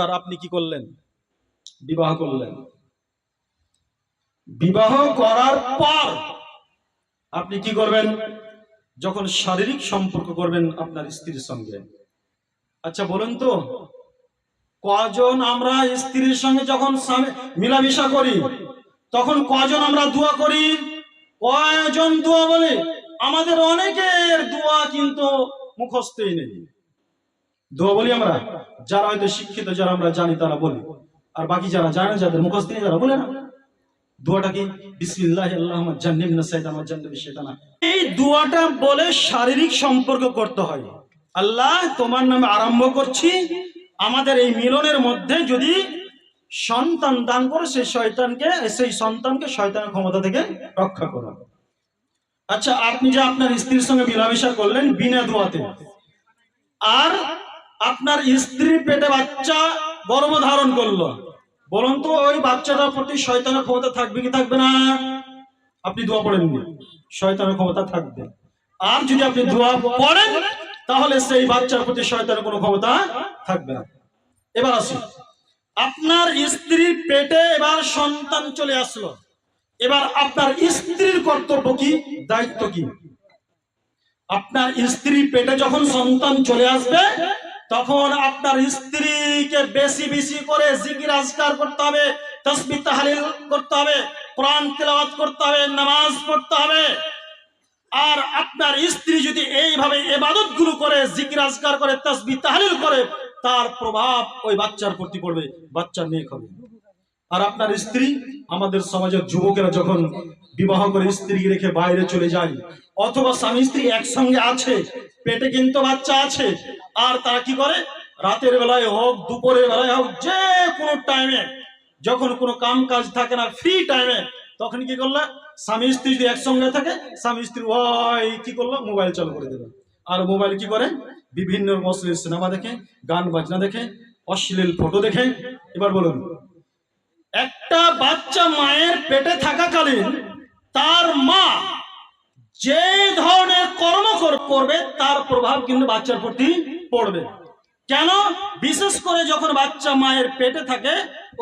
এবার আপনি কি করলেন? বিবাহ করলেন। বিবাহ করার পর আপনি কি করবেন? যখন শারীরিক সম্পর্ক করবেন আপনার স্ত্রীর সঙ্গে। আচ্ছা বলুন তো, কজন আমরা স্ত্রীর সঙ্গে যখন মিলামিশা করি, তখন কজন আমরা দোয়া করি? কয়জন দোয়া বলে? আমাদের অনেকের দোয়া কিন্তু মুখস্থই নেই। দোয়া বলি আমরা, যারা হয়তো শিক্ষিত, যারা আমরা জানি তারা বলি। আর বাকি যারা জানে, যাদের মুখস্থ নেই যারা বলে না। শারীরিক সম্পর্ক করতে হয়। আল্লাহ, তোমার নামে আরম্ভ করছি। আমাদের এই মিলনের মধ্যে যদি সন্তান দান করে, সেই শয়তানকে, সেই সন্তানকে শয়তানের ক্ষমতা থেকে রক্ষা করো। আচ্ছা আপনি যে আপনার স্ত্রীর সঙ্গে মিলামেশা করলেন বিনা দোয়াতে, আর আপনার স্ত্রী পেটে বাচ্চা গর্ভ ধারণ করল। বলুন তো, ওই বাচ্চাটার প্রতি শয়তানের ক্ষমতা থাকবে কি থাকবে না? আপনি দোয়া পড়েননি শয়তানের ক্ষমতা থাকবে। আর যদি আপনি দোয়া পড়েন, তাহলে সেই বাচ্চার প্রতি শয়তানের কোনো ক্ষমতা থাকবে না। এবার আসি। আপনার স্ত্রীর পেটে এবার সন্তান চলে আসলো। এবার আপনার স্ত্রীর কর্তব্য কি, দায়িত্ব কি? আপনার স্ত্রী পেটে যখন সন্তান চলে আসবে তখন আপনার স্ত্রীকে বেশি বেশি করে জিকির, আজকার করতে হবে, তসবি, তাহলিল করতে হবে, কোরআন তেলাওয়াত করতে হবে, নামাজ পড়তে হবে। আর আপনার স্ত্রী যদি এইভাবে এবাদতগুলো করে, জিকির, আজকার করে, তসবি, তাহলিল করে, তার প্রভাব ওই বাচ্চার প্রতি পড়বে, বাচ্চা নেক হবে। আর আপনার স্ত্রী, আমাদের সমাজের যুবকেরা যখন বিবাহ করে স্ত্রী রেখে বাইরে চলে যায়, অথবা স্বামী, স্ত্রী একসঙ্গে আছে, পেটে কিন্তু বাচ্চা আছে আর তারা কি করে? রাতের বেলায় হোক, দুপুরের বেলায় হোক, যে কোনো টাইমে যখন কোনো কাম কাজ থাকে না ফ্রি টাইমে তখন কি করল? স্বামী স্ত্রী যদি একসঙ্গে থাকে, স্বামী স্ত্রী ওই কি করল? মোবাইল চালু করে দেবে আর মোবাইল কি করে? বিভিন্ন অশ্লীল সিনেমা দেখে, গান বাজনা দেখে, অশ্লীল ফটো দেখে। এবার বলুন, একটা বাচ্চা মায়ের পেটে থাকাকালীন তার মা যে ধরনের কর্ম কর- করবে, তার প্রভাব কিন্তু বাচ্চার প্রতি পড়বে। কেন? বিশেষ করে যখন বাচ্চা মায়ের পেটে থাকে,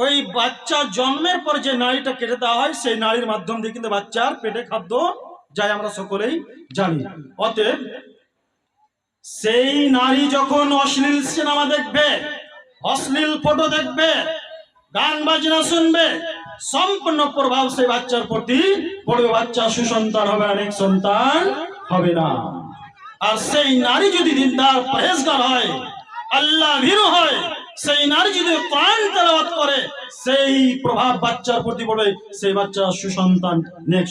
ওই বাচ্চা জন্মের পর যে নাড়িটা কেটে দেওয়া হয়, সেই নাড়ির মাধ্যম দিয়ে কিন্তু বাচ্চার পেটে খাদ্য যায়, আমরা সকলেই জানি। অতএব সেই নারী যখন অশ্লীল সিনেমা দেখবে, অশ্লীল ফটো দেখবে, গান বাজনা শুনবে, সম্পূর্ণ প্রভাব সেই বাচ্চার প্রতি পড়বে। বাচ্চা সুসন্তান হবে অনেক সন্তান হবে না। আর সেই নারী যদি দিনদার পরেজগার হয়, আল্লাহ ভীরু হয়, সেই নারী যদি কোরআন তেলাওয়াত করে, সেই প্রভাব বাচ্চার প্রতি পড়বে, সেই বাচ্চা সুসন্তান, নেক